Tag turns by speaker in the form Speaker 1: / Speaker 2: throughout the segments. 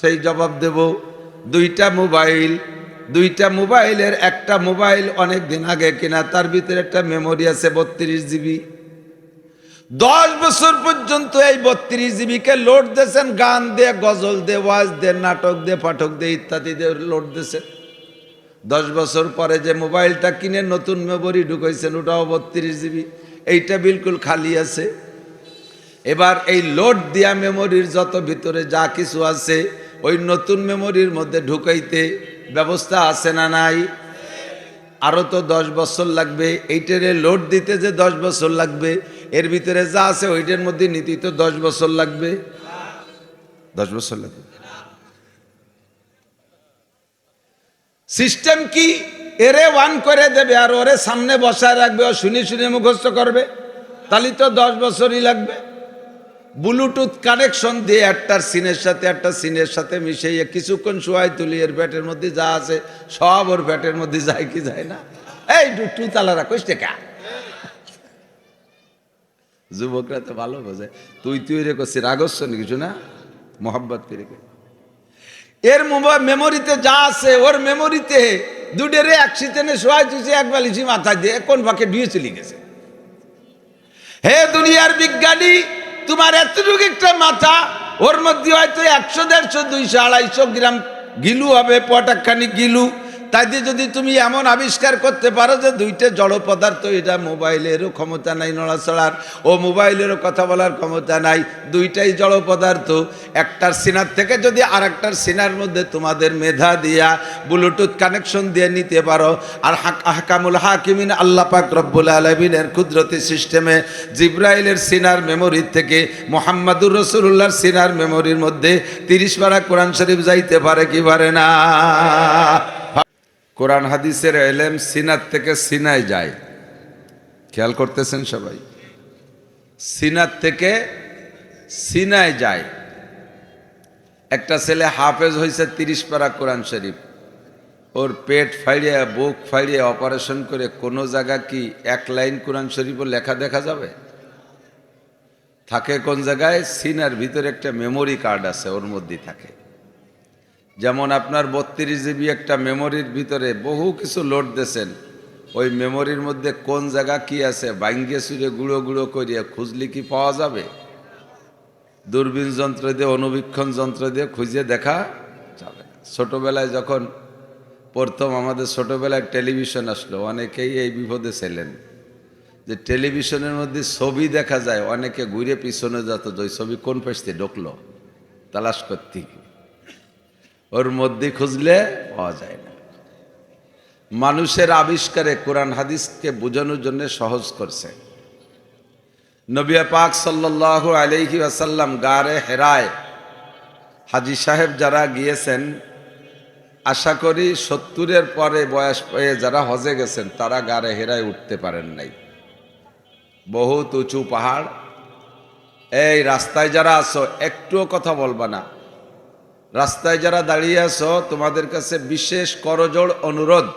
Speaker 1: সেই জবাব দেব, দুইটা মোবাইল, দুইটা মোবাইলের একটা মোবাইল অনেক দিন আগে কিনা, তার ভিতরে একটা মেমোরি আছে বত্রিশ জিবি দশ বছর পর্যন্ত এই বত্রিশ জিবিকে লোড দিয়েছেন, গান দিয়ে, গজল দিয়ে, ওয়াজ দিয়ে, নাটক দিয়ে, পাঠক দিয়ে, ইত্যাদি দিয়ে লোড দিয়েছেন। দশ বছর পরে যে মোবাইলটা কিনে নতুন মেমোরি ঢুকাইছেন, ওটাও বত্রিশ জিবি এইটা বিলকুল খালি আছে। এবার এই লোড দিয়া মেমোরির যত ভিতরে যা কিছু আছে ওই নতুন মেমোরির মধ্যে ঢুকাইতে ব্যবস্থা আছে না নাই? আরও তো দশ বছর লাগবে। এইটারে লোড দিতে যে দশ বছর লাগবে, এর ভিতরে যা আছে ওইটার মধ্যে নীতি তো দশ বছর লাগবে। দশ বছর লাগবে। সিস্টেম কি? এরে ওয়ান করে দেবে আর ওরে সামনে বসায় রাখবে ও শুনে শুনে মুখস্থ করবে। তাহলে তো দশ বছরই লাগবে। ব্লুটুথ কানেকশন দিয়ে একটার সিনের সাথে একটা সিনের সাথে মিশিয়ে কিছুক্ষণ শোয়াই তুলি, এর ব্যাটের মধ্যে যা আছে সব ওর ব্যাটের মধ্যে যায় কি যায় না? এই টু তালা রাখিস টেকা। যুবকরা তো ভালো বোঝে। তুই তুই রে করছিস রাগস্য কিছু না মোহাব্বত করে এর মোবাইল মেমোরিতে যা আছে, ওর মেমোরিতে দুডেরে একসিতেনে শোয়াই তুই এক বালিশি মাথায় দিয়ে, কোন ফাঁকে ডুয়ে চলে গেছে। হে দুনিয়ার বিজ্ঞানী তোমার এতটুকু একটা মাথা, ওর মধ্যে হয়তো একশো, দেড়শো, দুইশো, আড়াইশো গ্রাম গিলু হবে পটাকখানি গিলু। তাই দিয়ে যদি তুমি এমন আবিষ্কার করতে পারো যে দুইটা জড় পদার্থ এটা মোবাইলেরও ক্ষমতা নাই নড়াচড়ার, ও মোবাইলেরও কথা বলার ক্ষমতা নাই, দুইটাই জড় পদার্থ। একটার সিনার থেকে যদি আর একটার সিনার মধ্যে তোমাদের মেধা দিয়া, ব্লুটুথ কানেকশন দিয়ে নিতে পারো। আর হাকামুল হাকিমিন, আল্লাহ পাক রব্বুল আলমিনের কুদরতি সিস্টেমে জিব্রাইলের সিনার মেমোরির থেকে মোহাম্মদুর রসুল্লাহর সিনার মেমোরির মধ্যে তিরিশ পারা কোরআন শরীফ যাইতে পারে কি পারে না? কোরআন হাদিসের এলেম সিনার থেকে সিনায় যায়। খেয়াল করতেছেন সবাই? সিনার থেকে সিনায় যায়। একটা ছেলে হাফেজ হয়েছে তিরিশ পারা কোরআন শরীফ। ওর পেট ফাইড়িয়ে, বুক ফাইড়িয়ে অপারেশন করে কোনো জায়গা কি এক লাইন কোরআন শরীফও লেখা দেখা যাবে? থাকে কোন জায়গায়? সিনার ভিতরে একটা মেমোরি কার্ড আছে, ওর মধ্যেই থাকে। যেমন আপনার বত্রিশ জিবি একটা মেমোরির ভিতরে বহু কিছু লোড দিয়েছেন ওই মেমোরির মধ্যে কোন জায়গা কি আছে বাইঙ্গে সুরে গুঁড়ো গুঁড়ো করিয়ে খুঁজলে কি পাওয়া যাবে দূরবীন যন্ত্র দিয়ে অনুবীক্ষণ যন্ত্র দিয়ে খুঁজে দেখা যাবে। ছোটবেলায় যখন প্রথম আমাদের ছোটবেলায় টেলিভিশন আসলো, অনেকেই এই বিপদে ছিলেন যে টেলিভিশনের মধ্যে ছবি দেখা যায়, অনেকে ঘুরে পিছনে যেত, যে ছবি কোন পেশতে ঢুকলো, তালাশ করতে গিয়ে। ওর মধ্যে খুঁজলে পাওয়া যায় না। মানুষের আবিষ্কারে কোরআন হাদিসকে বোঝানোর জন্য সহজ করছে। নবিয়া পাক সাল্লাহ আলহি আসাল্লাম গারে হেরায় হাজি সাহেব যারা গিয়েছেন, আশা করি সত্তরের পরে বয়স পেয়ে যারা হজে গেছেন, তারা গারে হেরায় উঠতে পারেন নাই। বহুত উঁচু পাহাড়। এই রাস্তায় যারা আছো, একটুও কথা বলবা না। রাস্তায় যারা দাঁড়িয়ে আছো, তোমাদের কাছে বিশেষ করজোড় অনুরোধ।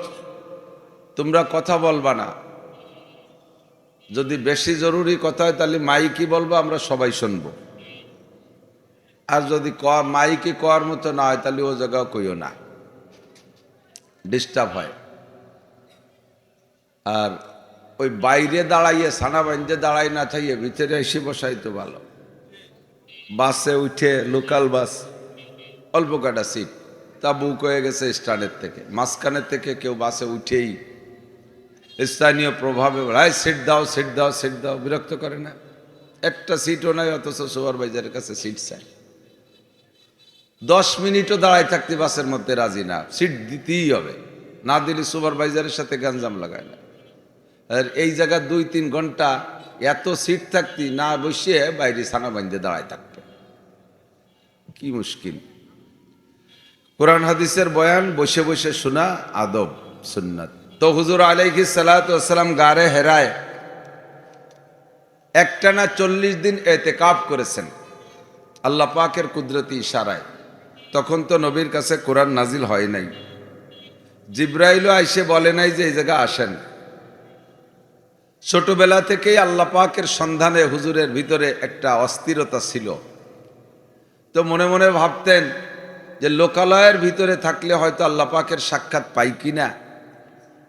Speaker 1: তোমরা কথা বলবা না। যদি বেশি জরুরি কথা হয়, তাহলে মাইকি বলব, আমরা সবাই শুনব। আর যদি ক মাইকি কওয়ার মতো না হয়, তাহলে ও জায়গাও কইও না। ডিস্টার্ব হয়। আর ওই বাইরে দাঁড়াইয়ে সানা বাঞ্জে দাঁড়াই না থাইয়ে, ভিতরে এসে বসাই তো ভালো। বাসে উঠে লোকাল বাস অল্প কাটা সিট তা বুক হয়ে গেছে স্ট্যান্ডের থেকে। মাঝখানের থেকে কেউ বাসে উঠেই স্থানীয় প্রভাবে রায় সিট দাও সিট দাও সিট দাও। বিরক্ত করে না। একটা সিটও নাই, অথচ সুপারভাইজারের কাছে সিট চাই। দশ মিনিটও দাঁড়ায় থাকতে বাসের মধ্যে রাজি না। সিট দিতেই হবে। না দিলে সুপারভাইজারের সাথে গাঞ্জাম লাগায় না। আর এই জায়গা দুই তিন ঘণ্টা এত সিট থাকতি না বসিয়ে বাইরে সানা বান্ধে দাঁড়ায় থাকতো। কি মুশকিল। কোরআন হাদিসের বয়ান, বসে বসে শোনা আদব, সুন্নাত। তো হুজুর আলাইহি সালাম গারে হেরায়। একটানা চল্লিশ দিন এতে কাপ করেছেন। আল্লাহ পাকের কুদরতি ইশারায়। তখন তো নবীর কাছে কোরআন নাজিল হয় নাই। জিব্রাইলও আইসে বলে নাই যে এই জায়গা আসেন। ছোটবেলা থেকেই আল্লাহ পাকের সন্ধানে হুজুরের ভিতরে একটা অস্থিরতা ছিল। তো মনে মনে ভাবতেন যে লোকালয়ের ভিতরে থাকলে হয়তো আল্লাহ পাকের সাক্ষাৎ পাই কিনা।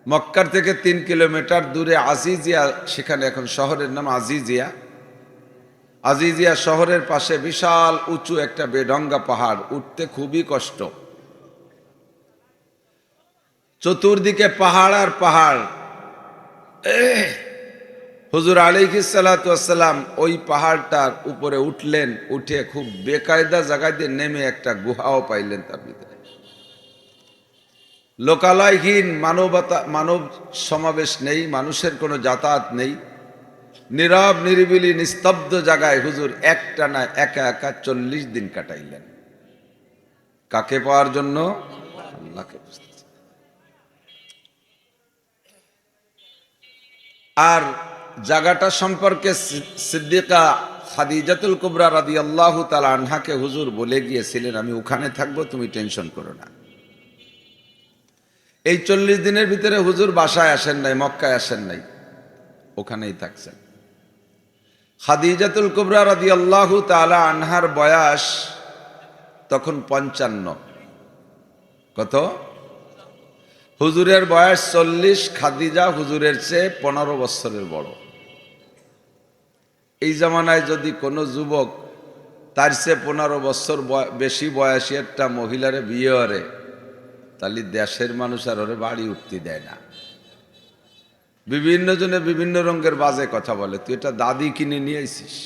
Speaker 1: মক্কার থেকে তিন কিলোমিটার দূরে আজিজিয়া, সেখানে এখন শহরের নাম আজিজিয়া। আজিজিয়া শহরের পাশে বিশাল উঁচু একটা বেডঙ্গা পাহাড়, উঠতে খুবই কষ্ট। চতুর্দিকে পাহাড় আর পাহাড়। হুজুর আলিহিসাল্লাম ওই পাহাড়টার উপরে উঠলেন, উঠে খুব বেকায়দা জায়গায় দিয়ে নেমে একটা গুহাও পাইলেন তার ভিতরে। লোকালয়হীন মানবতা, মানব সমাবেশ নেই, মানুষের কোনো যাতায়াত নেই। নীরব, নিরিবিলি, নিস্তব্ধ জায়গায় হুজুর একটা না একা একা চল্লিশ দিন কাটাইলেন। কাকে পাওয়ার জন্য? আল্লাহকে আর জায়গাটা সম্পর্কে সিদ্দিকা খাদিজাতুল কুবরা রাদি আল্লাহ তালা আনহাকে হুজুর বলে গিয়েছিলেন, আমি ওখানে থাকব, তুমি টেনশন করো না। এই চল্লিশ দিনের ভিতরে হুজুর বাসায় আসেন নাই, মক্কায় আসেন নাই, ওখানেই থাকছেন। খাদিজাতুল কুবরা রাদি আল্লাহ তালা আনহার বয়স তখন পঞ্চান্ন। কত? হুজুরের বয়স চল্লিশ, খাদিজা হুজুরের চেয়ে পনেরো বছরের বড়। এই জামানায় যদি কোনো যুবক তার চেয়ে পনেরো বছর বেশি বয়সী একটা মহিলারে বিয়ে করে, তাহলে দেশের মানুষ আর ওরে বাড়ি উঠতে দেয় না। বিভিন্ন জনে বিভিন্ন রঙের বাজে কথা বলে, তুই এটা দাদি কিনে নিয়ে আইসিস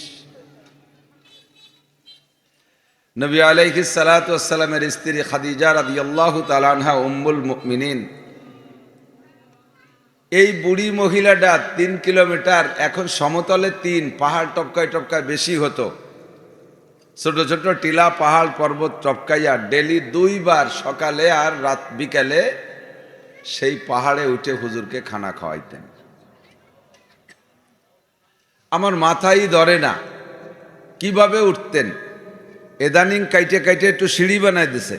Speaker 1: নবী আলাইহি সালাতামের স্ত্রী খাদিজা রাদি আল্লাহ তালানহা উম্মুল মুমিনিন এই বুড়ি মহিলাটা তিন কিলোমিটার, এখন সমতলে তিন, পাহাড় টপকায় টপকায় বেশি হতো। ছোট ছোট টিলা পাহাড় পর্বত টপকাইয়া ডেলি দুইবার সকালে আর রাত বিকালে সেই পাহাড়ে উঠে হুজুরকে খানা খাওয়াইতেন। আমার মাথাই ধরে না, কীভাবে উঠতেন? এদানিং কাইটে কাইটে একটু সিঁড়ি বানাই দিছে।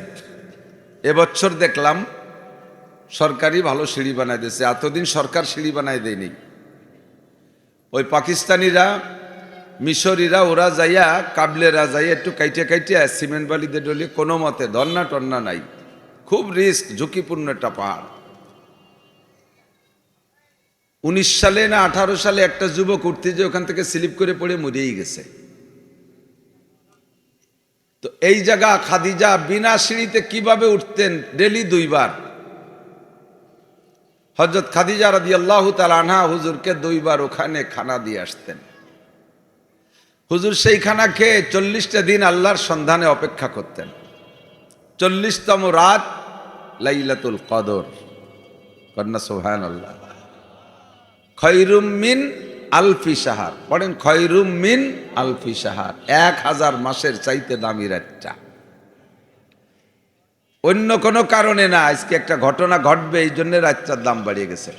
Speaker 1: এবছর দেখলাম সরকারি ভালো সিঁড়ি বানাই দিয়েছে। এতদিন সরকার সিঁড়ি বানাই দেয়নি। ওই পাকিস্তানিরা, মিশরিরা, ওরা যাইয়া, কাবলেরা যাইয়া একটু কাইটে কাইটে সিমেন্ট বালিতে ডলি কোনো মতে ধর্না টন্না নাই। খুব রিস্ক, ঝুঁকিপূর্ণ একটা পাহাড়। উনিশ সালে না আঠারো সালে একটা যুবক উঠতে যে ওখান থেকে স্লিপ করে পড়ে মরেই গেছে। তো এই জায়গা খাদিজা বিনা সিঁড়িতে কীভাবে উঠতেন? ডেলি দুইবার। হজরত খাদিজা রাদি আল্লাহ আনহা হুজুরকে দুইবার ওখানে খানা দিয়ে আসতেন। হুজুর সেই খানা খেয়ে চল্লিশটা দিন আল্লাহর সন্ধানে অপেক্ষা করতেন। চল্লিশতম রাত লাইলাতুল কদর। কন্যা সোহান আল্লাহ খৈরুম মিন আলফি সাহার পড়েন খৈরুম মিন আলফি সাহার এক হাজার মাসের চাইতে দামি রাতটা। অন্য কোনো কারণে না, আজকে একটা ঘটনা ঘটবে, এই জন্য রাতটার দাম বাড়িয়ে গেছে।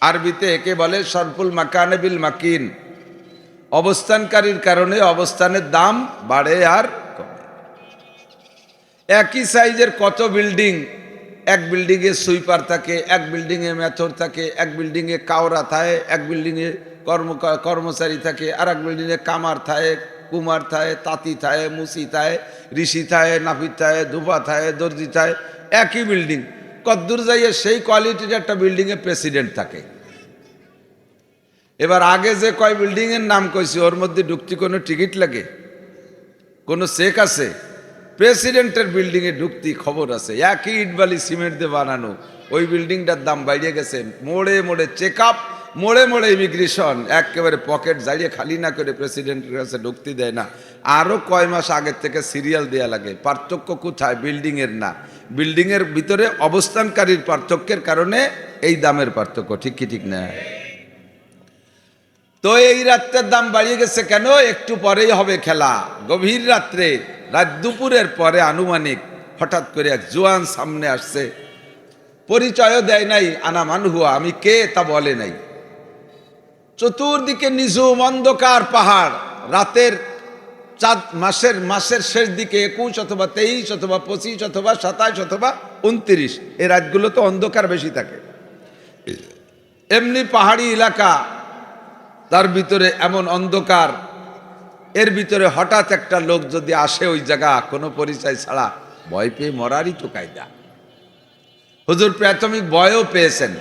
Speaker 1: আরবিতে একে বলে সরফুল মাকানবিল মাকিন। অবস্থানকারীর কারণে অবস্থানের দাম বাড়ে আর কমে। একই সাইজের কত বিল্ডিং? এক বিল্ডিংয়ে সুইপার থাকে, এক বিল্ডিংয়ে মেথর থাকে, এক বিল্ডিংয়ে কাওরা থাকে, এক বিল্ডিংয়ে কর্ম কর্মচারী থাকে আর এক বিল্ডিংয়ে কামার থাকে। কুমার থাকে তাঁতি থাকে মুসি থাকে ঋষি থায় নাফির থাকে ধুপা থাকে দর্জি থায়, একই বিল্ডিং কদ্দূর যাইয়ে সেই কোয়ালিটির একটা বিল্ডিংয়ে প্রেসিডেন্ট থাকে। এবার আগে যে কয় বিল্ডিংয়ের নাম কইছি, ওর মধ্যে ঢুকতে কোনো টিকিট লাগে? কোনো চেক আছে? প্রেসিডেন্টের বিল্ডিংয়ে ঢুকতি খবর আছে। একই ইটবালি সিমেন্ট দিয়ে বানানো। ওই বিল্ডিংটার দাম বাইরে গেছে। মোড়ে মোড়ে চেক আপ মোড়ে মোড়ে ইমিগ্রেশন একেবারে পকেট জারিয়ে খালি না করে প্রেসিডেন্টের কাছে ঢুকতে দেয় না। আরও কয় মাস আগের থেকে সিরিয়াল দেয়া লাগে। পার্থক্য কোথায়? বিল্ডিংয়ের না। বিল্ডিংয়ের ভিতরে অবস্থানকারীর পার্থক্যের কারণে এই দামের পার্থক্য। ঠিক কি, ঠিক না? তো এই রাত্রের দাম বাড়িয়ে গেছে কেন? একটু পরেই হবে খেলা। গভীর রাত্রে, রাত দুপুরের পরে আনুমানিক হঠাৎ করে এক জোয়ান সামনে আসছে। পরিচয়ও দেয় নাই আনা মানহুয়া আমি কে তা বলে নাই। চতুর্দিকে নিঝুম অন্ধকার পাহাড়। রাতের চাঁদ, মাসের মাসের শেষ দিকে একুশ অথবা তেইশ অথবা পঁচিশ অথবা সাতাশ অথবা উনত্রিশ। এই রাতগুলো তো অন্ধকার বেশি থাকে। এমনি পাহাড়ি এলাকা, তার ভিতরে এমন অন্ধকার। এর ভিতরে হঠাৎ একটা লোক যদি আসে ওই জায়গা, কোনো পরিচয় ছাড়া, ভয় পেয়ে মরারই তো কায়দা হুজুর, প্রাথমিক ভয়ও পেয়েছেন।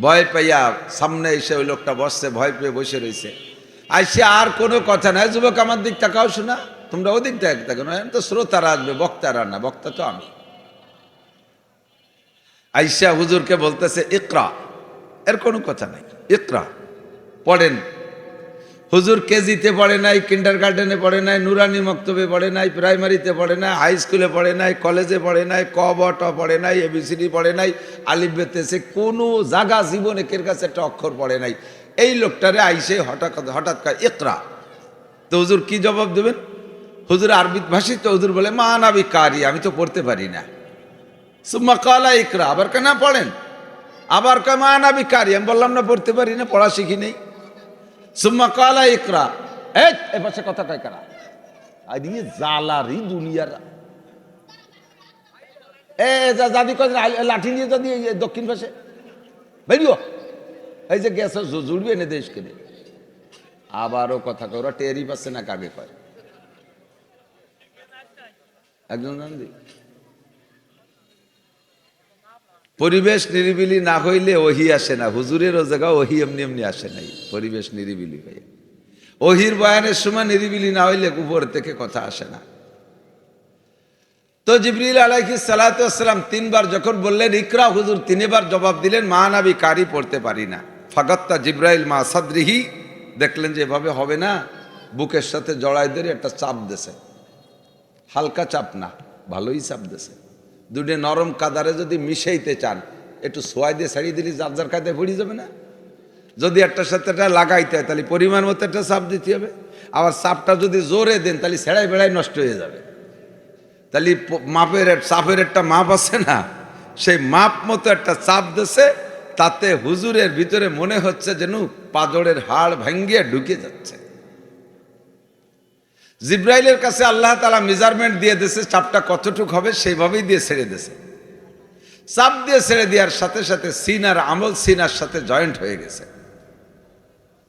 Speaker 1: ভয় পাইয়া সামনে এসে ওই লোকটা বসছে, ভয় পেয়ে বসে রয়েছে আইসে আর কোনো কথা নাই। যুবক, আমার দিক তাকাও শোনা। তোমরা ওদিক দেখ দেখো না তো শ্রোতারা আসবে, বক্তারা না, বক্তা তো আমি। আইসা হুজুরকে বলতেছে, ইকরা। এর কোনো কথা নাই। ইকরা। পড়েন। হুজুর কেজিতে পড়ে নাই কিন্ডার গার্ডেনে পড়ে নাই, নুরানি মক্তবে পড়ে নাই, প্রাইমারিতে পড়ে নাই, হাই স্কুলে পড়ে নাই, কলেজে পড়ে নাই, ক, ব, ট পড়ে নাই এবিসিডি পড়ে নাই, আলিফ বেতেছে কোনো জাগা জীবনে কের কাছে একটা অক্ষর পড়ে নাই। এই লোকটারে আইসে হঠাৎ হঠাৎ কয় একরা তো হুজুর কি জবাব দেবেন? হুজুর আরবি ভাষী, তো হুজুর বলে মা নাবি কারি, আমি তো পড়তে পারি না। সুম্মা কালা ইকরা, আবার কেন পড়েন। আবার কয় মা নাবি কারি, আমি বললাম, না, পড়তে পারি না, পড়া শিখি নেই। সুম্মা কালা ইকরা। এই এ পাশে কথা কয় কারা আর জালারি দুনিয়ার। এ, যা জাদি লাঠি নিয়ে যদি দক্ষিণ পাশে। বেরিও এই যে গ্যাস জুড়বে এনে দেশকে দে আবারও কথা কয়, ওরা টেরি পাচ্ছে না কাকে কয়। একজন গান্ধী পরিবেশ নিরিবিলি না হইলে ওহি আসে না। হুজুরের ও জায়গা ওহি এমনি এমনি আসে নাই, পরিবেশ নিরিবিলি হয়ে। ওহির বয়ানের সময় নিরিবিলি না হইলে উপর থেকে কথা আসে না। তো জিবরিল আলাইহি সালাতাম তিনবার যখন বললেন, ইকরা হুজুর, তিনবার জবাব দিলেন মানাবি কারি পড়তে পারি না। ফাগাত্তা জিব্রাইল মা সাদরিহি, দেখলেন যে এভাবে হবে না, বুকের সাথে জড়াই ধরে একটা চাপ দেশে হালকা চাপ না, ভালোই চাপ দেছে। দুটো নরম কাদারে যদি মিশাইতে চান, একটু সোয়াই দিয়ে ছাড়িয়ে দিলে যার যার কায়দায় পড়ে যাবে না? যদি একটার সাথে একটা লাগাইতে হয়, তাহলে পরিমাণ মতো একটা চাপ দিতে হবে। আবার চাপটা যদি জোরে দেন, তাহলে ছেড়াই বেড়াই নষ্ট হয়ে যাবে। তাহলে মাপের চাপের একটা মাপ আছে না? সেই মাপ মতো একটা চাপ দেছে, তাতে হুজুরের ভিতরে মনে হচ্ছে যেন পাজরের হাড় ভাঙ্গিয়ে ঢুকে যাচ্ছে। জিব্রাইলের কাছে আল্লাহ তালা মেজারমেন্ট দিয়ে দিয়েছে, চাপটা কতটুক হবে সেইভাবেই দিয়ে ছেড়ে দিয়েছে। চাপ দিয়ে ছেড়ে দেওয়ার সাথে সাথে সিন আর আমল সিনার সাথে জয়েন্ট হয়ে গেছে।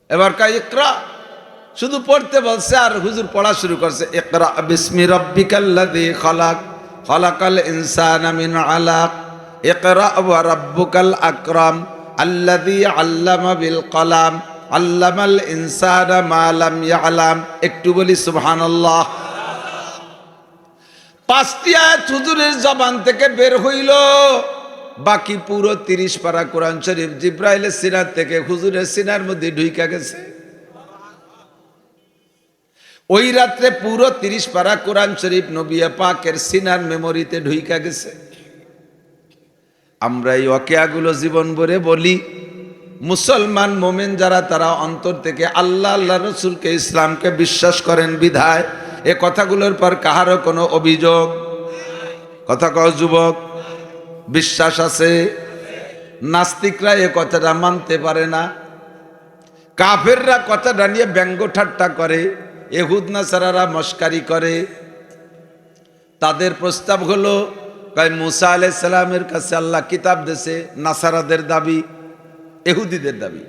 Speaker 1: এবার কাই ইকরা, শুধু পড়তে বলছে আর হুজুর পড়া শুরু করছে, ইকরা বিসমি রাব্বিকাল্লাযী খালাক, খালাকাল ইনসানা মিন আলাক, ইকরা ওয়া রাব্বুকাল আকরাম, আল্লাযী আল্লামা বিল কলাম আল্লামাল ইনসানা মা লাম ইয়ালাম। একটু বলি সুবহানাল্লাহ। পাঁচটি আয়াত হুজুরের জবান থেকে বের হইল। বাকি পুরো তিরিশ পারা কোরআন শরীফ জিব্রাইলের সিনার থেকে হুজুরের সিনার মধ্যে ঢুইকা গেছে। ওই রাত্রে পুরো তিরিশ পারা কোরআন শরীফ নবিয়া পাকের সিনার মেমোরিতে ঢুইকা গেছে। আমরা এই অকেয়াগুলো জীবন ভরে বলি। মুসলমান মোমেন যারা, তারা অন্তর থেকে আল্লাহ আল্লাহ রসুলকে ইসলামকে বিশ্বাস করেন বিধায়। এ কথাগুলোর পর কাহারও কোনো অভিযোগ? কথা কও, যুবক, বিশ্বাস আছে? নাস্তিকরা এ কথাটা মানতে পারে না। কাফেররা কথাটা নিয়ে ব্যঙ্গ ঠাট্টা করে, এহুদ নাসারারা মস্কারি করে। তাদের প্রস্তাব হলো মুসা আলাইসালামের কাছে আল্লাহ কিতাব দেশে নাসারাদের দাবি। এহুদিদের দাবি।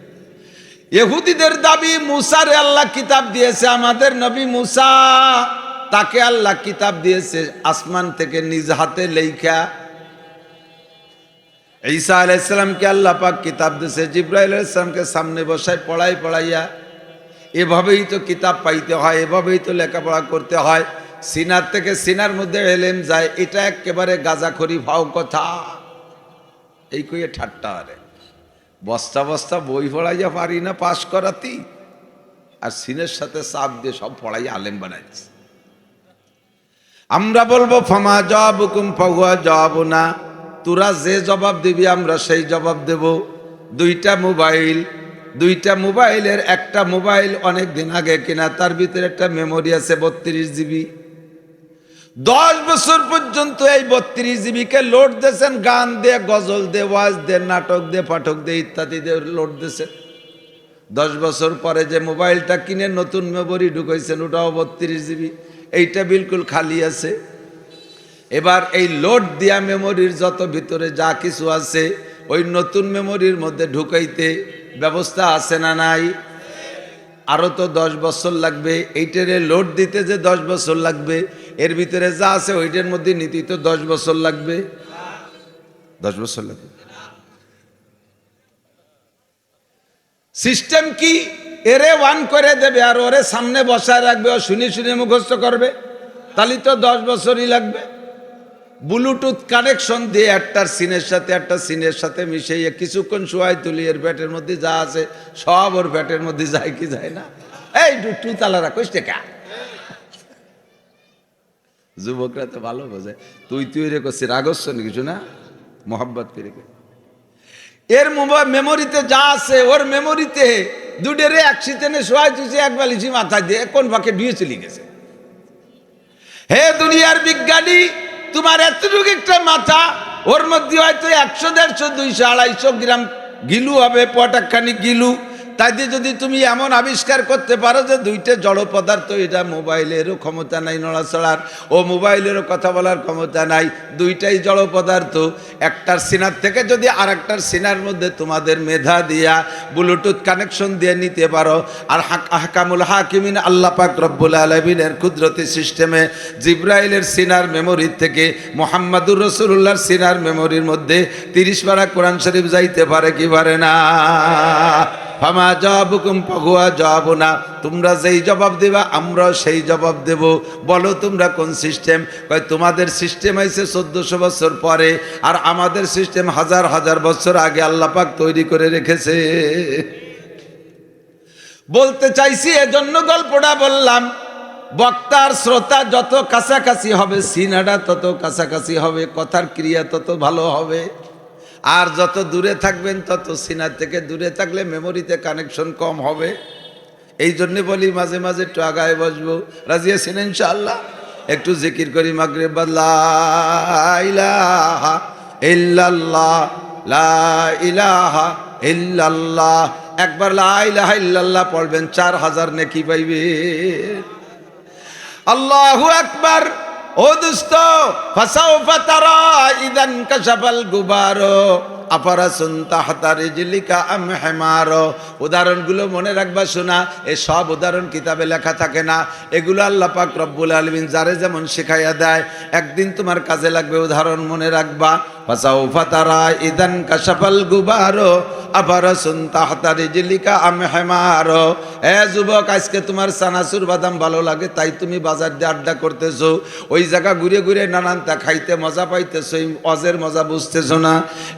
Speaker 1: এহুদিদের দাবি, মুসারে আল্লাহ কিতাব দিয়েছে আমাদের নবী মুসা। তাকে আল্লাহ কিতাব দিয়েছে আসমান থেকে নিজ হাতে লেখা ঈসা আলাইসালামকে আল্লাহ পাক কিতাব দিয়েছে, জিব্রাইল আলাইসালামকে সামনে বসায় পড়াই পড়াইয়া। এভাবেই তো কিতাব পাইতে হয়, এভাবেই তো লেখাপড়া করতে হয়। সিনার থেকে সিনার মধ্যে এলেম যায়, এটা একেবারে গাজাখড়ি ভাও কথা। এই কইয়ে ঠাট্টা আরে। বস্তা বস্তা বই পড়াইয়া পারি না, পাশ করাতি। আর সিনের সাথে চাপ দিয়ে সব পড়াইয়া আলেম বানাইছে। আমরা বলব, ফমা জবাব হুকুম ফগুয়া জবাব না তোরা যে জবাব দিবি, আমরা সেই জবাব দেব। দুইটা মোবাইল, দুইটা মোবাইলের একটা মোবাইল অনেক দিন আগে কিনা, তার ভিতরে একটা মেমোরি আছে, বত্রিশ জিবি। দশ বছর পর্যন্ত এই বত্রিশ জিবিকে লোড দিয়েছেন, গান দিয়ে, গজল দিয়ে, ওয়াজ দিয়ে, নাটক দিয়ে, পাঠক দিয়ে, ইত্যাদি দিয়ে লোড দিয়েছেন। দশ বছর পরে যে মোবাইলটা কিনে নতুন মেমোরি ঢুকাইছেন, ওটাও বত্রিশ জিবি। এইটা বিলকুল খালি আছে। এবার এই লোড দিয়া মেমোরির যত ভিতরে যা কিছু আছে, ওই নতুন মেমোরির মধ্যে ঢুকাইতে ব্যবস্থা আছে না নাই? আরও তো দশ বছর লাগবে। এইটারে লোড দিতে যে দশ বছর লাগবে এর ভিতরে যা আছে ওইটার মধ্যে নিতে তো দশ বছর লাগবে। দশ বছর লাগবে। সিস্টেম কি? এরে ওয়ান করে দেবে আর ওরে সামনে বসায় রাখবে ও শুনে শুনে মুখস্থ করবে। তাহলে তো দশ বছরই লাগবে। ব্লুটুথ কানেকশন দিয়ে একটার সিনের সাথে একটা সিনের সাথে মিশিয়ে কিছুক্ষণ শোয়াই তুলি, এর ব্যাটের মধ্যে যা আছে সব ওর ব্যাটের মধ্যে যায় কি যায় না। এই টু তালারা কইস কা যুবকরা তো ভালো বোঝে। তুই তুই রে করছিস রাগস্য কিছু না? মোহাব্বত কই। এর মেমোরিতে যা আছে, ওর মেমোরিতে দুডেরে একসিতেনে শোয়াই তুই এক বালিশি মাথায় দিয়ে কোন ফাঁকে ডুয়ে চলে গেছে। হে দুনিয়ার বিজ্ঞানী, তোমার এতটুকু একটা মাথা, ওর মধ্যে হয়তো একশো, দেড়শো, দুইশো, আড়াইশো গ্রাম গিলু হবে পটাকখানি গিলু। তাই দিয়ে যদি তুমি এমন আবিষ্কার করতে পারো যে দুইটা জড় পদার্থ এটা মোবাইলেরও ক্ষমতা নাই নড়াচড়ার, ও মোবাইলেরও কথা বলার ক্ষমতা নাই, দুইটাই জড় পদার্থ। একটার সিনার থেকে যদি আর একটার সিনার মধ্যে তোমাদের মেধা দিয়া, ব্লুটুথ কানেকশন দিয়ে নিতে পারো। আর হাকামুল হাকিমিন, আল্লাহ পাক রব্বুল আলমিনের কুদরতি সিস্টেমে জিব্রাইলের সিনার মেমোরির থেকে মোহাম্মদুর রসুল্লাহর সিনার মেমোরির মধ্যে তিরিশ পারা কোরআন শরীফ যাইতে পারে কি পারে না? ফামা জবাবুকুম পগুয়া জবাব না তোমরা যেই জবাব দেবা, আমরাও সেই জবাব দেব। বলো তোমরা কোন সিস্টেম? কয়, তোমাদের সিস্টেম আইছে চোদ্দোশো বছর পরে, আর আমাদের সিস্টেম হাজার হাজার বছর আগে আল্লাহ পাক তৈরি করে রেখেছে। বলতে চাইছি, এজন্য গল্পটা বললাম, বক্তার শ্রোতা যত কাছাকাছি হবে সিনাটা তত কাছাকাছি হবে, কথার ক্রিয়া তত ভালো হবে। আর যত দূরে থাকবেন, তত সিনার থেকে দূরে থাকলে মেমোরিতে কানেকশন কম হবে। এই জন্যে বলি, মাঝে মাঝে একটু আগায় বসবো। রাজি আছেন ইনশাআল্লাহ? একটু জিকির করি মাগরে ইলাহা ইল্লাল্লাহ, লা ইলাহা ইল্লাল্লাহ। একবার লা ইলাহা ইল্লাল্লাহ পড়বেন, চার হাজার নেকি পাইবে। আল্লাহু আকবার! ও দুস্ত ইদান আপারাসুন উদাহরণগুলো মনে রাখবা, শোনা, এ সব উদাহরণ কিতাবে লেখা থাকে না। এগুলো আল্লাহ পাক রব্বুল আলমিন যারে যেমন শেখাইয়া দেয়, একদিন তোমার কাজে লাগবে উদাহরণ মনে রাখবা। ফাসাউফা তারা ইদান কাশাফাল গুবারো আপারা সুনতা হাতার রিজলিকা আম হেমারো। এ যুবক, আজকে তোমার সানাসুর বাদাম ভালো লাগে, তাই তুমি বাজার দিয়ে আড্ডা করতেছো। ওই জায়গা ঘুরে ঘুরে নানান তা খাইতে মজা পাইতেছো অজের মজা বুঝতেছো না।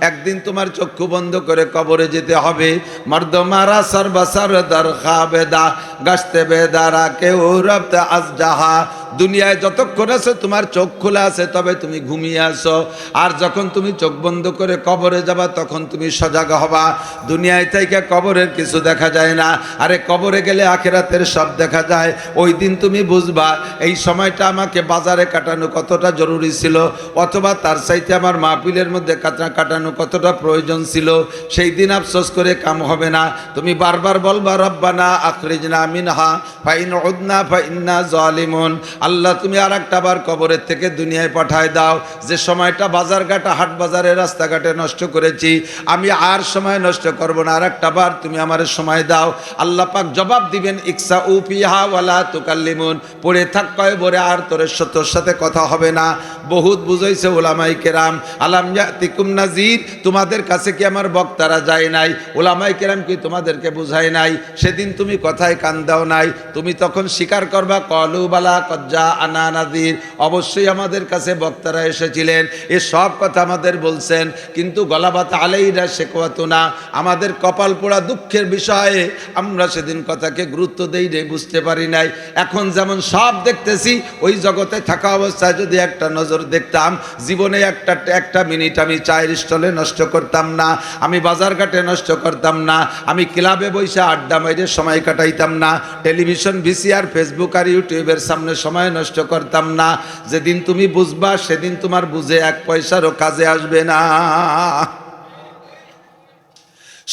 Speaker 1: একদিন তোমার চক্ষু বন্ধ করে কবরে যেতে হবে। মর্দ মারা সর্বসর দর বেদা গাছতে বেদারা, কেউ রপ্তে আজ যাহা দুনিয়ায় যতক্ষণ আছে তোমার চোখ খোলা আছে, তবে তুমি ঘুমিয়ে আসো আর যখন তুমি চোখ বন্ধ করে কবরে যাবা, তখন তুমি সজাগ হবা। দুনিয়ায় থেকে কবরের কিছু দেখা যায় না। আরে কবরে গেলে আখেরাতের সব দেখা যায়। ওই দিন তুমি বুঝবা, এই সময়টা আমাকে বাজারে কাটানো কতটা জরুরি ছিল, অথবা তার চাইতে আমার মাহফিলের মধ্যে কাটা কাটানো কতটা প্রয়োজন ছিল। সেই দিন আফসোস করে কাম হবে না। তুমি বারবার বলবা, রব্বানা আখরিজনা মিনহা, ফাইন উদনা, ফাইন্না জালিমুন। আল্লাহ, তুমি আর একটা বার কবরের থেকে দুনিয়ায় পাঠায় দাও। যে সময়টা বাজারঘাটা, হাট বাজারে, রাস্তাঘাটে নষ্ট করেছি, আমি আর সময় নষ্ট করব না। আর একটা বার তুমি আমার সময় দাও। আল্লাহ পাক জবাব দিবেন, ইকসা উপিহা ওয়ালা তুকাল্লিমুন। পড়ে থাক, কয় বরে আর তোর তোর সাথে কথা হবে না। বহুত বুঝাইছে ওলামাই কেরাম, আলাম তিকুম নাজির তোমাদের কাছে কি আমার বক্তারা যায় নাই? ওলামাই কেরাম কি তোমাদেরকে বুঝায় নাই? সেদিন তুমি কথায় কান দাও নাই। তুমি তখন স্বীকার করবা, কলু বালা কজ্জা আনা নাদির। অবশ্যই আমাদের কাছে বক্তারা এসেছিলেন, এ সব কথা আমাদের বলছেন, কিন্তু গলাবাত আলাইরা শেখোয়াতো না আমাদের কপাল পোড়া দুঃখের বিষয়ে আমরা সেদিন কথাকে গুরুত্ব দেই রে বুঝতে পারি নাই। এখন যেমন সব দেখতেছি, ওই জগতে থাকা অবস্থায় যদি একটা নজর দেখতাম, জীবনে একটা একটা মিনিট আমি চায়ের স্টলে নষ্ট করতাম না, আমি বাজারঘাটে নষ্ট করতাম না, আমি ক্লাবে বসে আড্ডা মাইরে সময় কাটাইতাম না টেলিভিশন ভিসিআর ফেসবুক আর ইউটিউবের সামনে সময় নষ্ট করতাম না। যেদিন তুমি বুঝবা সেদিন তোমার বুঝে এক পয়সারও কাজে আসবে না।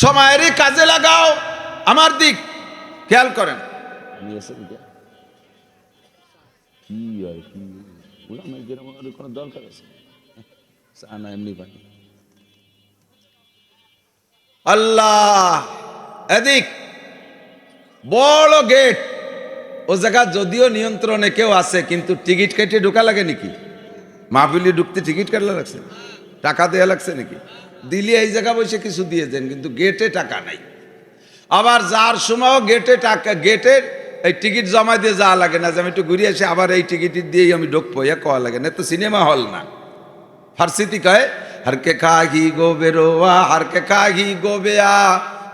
Speaker 1: সময়েরই কাজে লাগাও। আমার দিক খেয়াল করেন। কি? আর কি? ওলামাই কেরামের কোনো দরকার আছে? না এমনি পানি আল্লাহ এদিক। বড় গেট। ও জায়গা যদিও নিয়ন্ত্রণে কেউ আছে, কিন্তু টিকিট কেটে ঢোকা লাগে নাকি? মাহফিলি ঢুকতে টিকিট কাটলা লাগছে? টাকা দেয়া লাগছে নাকি? দিলি এই জায়গা বসে কিছু দিয়ে দেন, কিন্তু গেটে টাকা নাই। আবার যার সময়ও গেটে টাকা গেটের এই টিকিট জমা দিয়ে যাওয়া লাগে না। যে আমি একটু ঘুরে আসি, আবার এই টিকিট দিয়েই আমি ঢুকবো, ইয়া কওয়া লাগে না। তো সিনেমা হল না। ফার্সিতি কয়, হরকে কাহি গো বেরোয়া, হরকে কাহি গো বেয়া।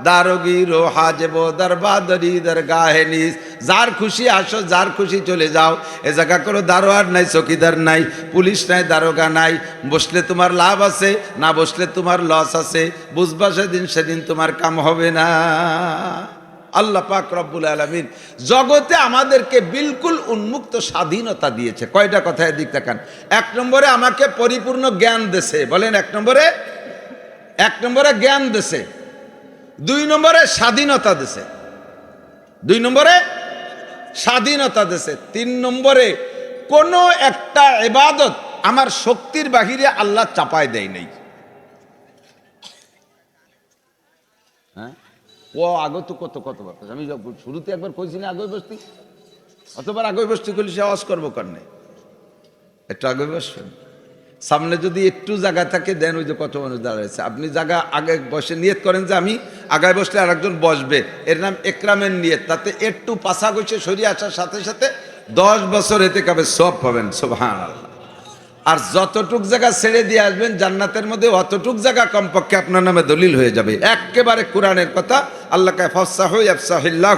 Speaker 1: দারোগি রো হাজেবো দরবাদরি দরগাহে নিস যার খুশি আসো, যার খুশি চলে যাও। এ জায়গা করো দারোয়ার নাই, চকিদার নাই, পুলিশ নাই, দারোগা নাই। বসলে তোমার লাভ আছে, না বসলে তোমার লস আছে। বুঝবা সেদিন সেদিন তোমার কাম হবে না। আল্লাহ পাক রব্বুল আলমিন জগতে আমাদেরকে বিলকুল উন্মুক্ত স্বাধীনতা দিয়েছে। কয়টা কথা এদিক তাকান। এক নম্বরে আমাকে পরিপূর্ণ জ্ঞান দেশে বলেন এক নম্বরে? এক নম্বরে জ্ঞান দেছে। দুই নম্বরে স্বাধীনতা দেছে। দুই নম্বরে স্বাধীনতা দেছে। তিন নম্বরে কোনো একটা এবাদত আমার শক্তির বাহিরে আল্লাহ চাপায় দেয় নাই। হ্যাঁ? ও আগে তো কত কত আমি শুরুতে একবার কইছি না আগে বসতি? অতবার আগে বসতি করলে সে আওয়াজ করব কারণে একটু আগে বসবেন। সামনে যদি একটু জায়গা থাকে দেন ওই যে কত মানুষ দাঁড়াচ্ছে আপনি জায়গা আগে বসে নিয়ত করেন যে আমি আগায় বসলে আরেকজন বসবে। এর নাম একরামের নিয়ত। তাতে একটু পাশা গেছে সরিয়ে আসার সাথে সাথে দশ বছর এতে কাবে সব পাবেন সোভান আল্লাহ আর যতটুক জায়গা ছেড়ে দিয়ে আসবেন, জান্নাতের মধ্যে অতটুক জায়গা কমপক্ষে আপনার নামে দলিল হয়ে যাবে। একেবারে কোরআনের কথা, আল্লাহ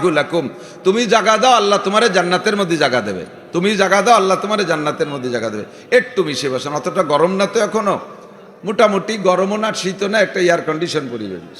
Speaker 1: লাকুম। তুমি জাগা দাও, আল্লাহ তোমারে জান্নাতের মধ্যে জায়গা দেবে। তুমি জাগা দাও, আল্লাহ তোমার জান্নাতের মধ্যে জাগা দেবে। একটু মিশে বসেন অতটা গরম না তো এখনও মোটামুটি গরমও না, শীতও না, একটা এয়ার কন্ডিশন পরিবেশ।